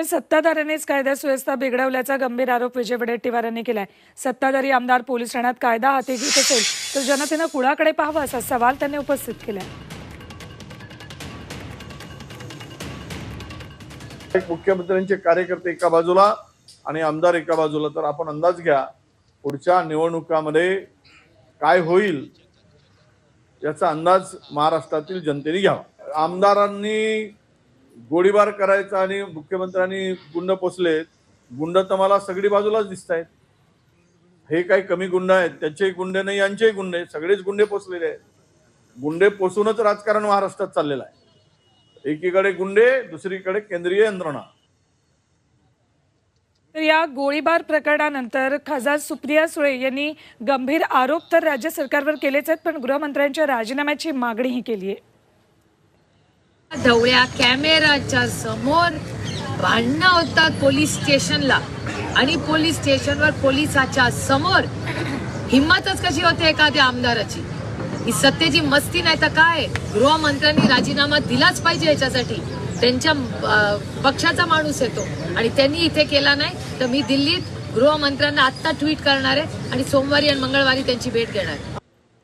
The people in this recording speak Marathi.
तर सत्ताधाऱ्यांनीच कायदा सुव्यवस्था बिघडवल्याचा गंभीर आरोप विजय वडेट्टीवार यांनी केलाय. सत्ताधारी आमदार पोलीस ठाण्यात कायदा हाती घेत असेल तर जनतेनं कुणाकडे पाहावं असा सवाल त्यांनी उपस्थित केलाय. मुख्यमंत्र्यांचे कार्यकर्ते एका बाजूला आणि आमदार एका बाजूला तर आपण अंदाज घ्या पुढच्या निवडणुकामध्ये काय होईल याचा अंदाज महाराष्ट्रातील जनतेने घ्यावा. आमदारांनी गोळीबार करायचा आणि मुख्यमंत्र्यांनी गुंड पोचले गुंड तर मला सगळी बाजूलाच दिसत आहेत हे काही कमी गुंड आहेत त्यांचेही गुंडे नाही यांचेही गुंडे सगळेच गुंडे पोचलेले आहेत. गुंडे पोचूनच राजकारण महाराष्ट्रात चाललेलं आहे. एकीकडे गुंडे दुसरीकडे केंद्रीय यंत्रणा. तर या गोळीबार प्रकरणानंतर खासदार सुप्रिया सुळे यांनी गंभीर आरोप तर राज्य सरकारवर केलेच आहेत पण गृहमंत्र्यांच्या राजीनाम्याची मागणीही केली आहे. धवळ्या कॅमेराच्या समोर भांडणं होतात पोलीस स्टेशनला. आणि पोलीस स्टेशनवर पोलिसाच्या समोर हिंमतच कशी होते एखाद्या आमदाराची? ही सत्तेची मस्ती नाही तर काय? गृहमंत्र्यांनी राजीनामा दिलाच पाहिजे याच्यासाठी. त्यांच्या पक्षाचा माणूस येतो. आणि त्यांनी इथे केला नाही तर मी दिल्लीत गृहमंत्र्यांना आत्ता ट्विट करणार आहे आणि सोमवारी आणि मंगळवारी त्यांची भेट घेणार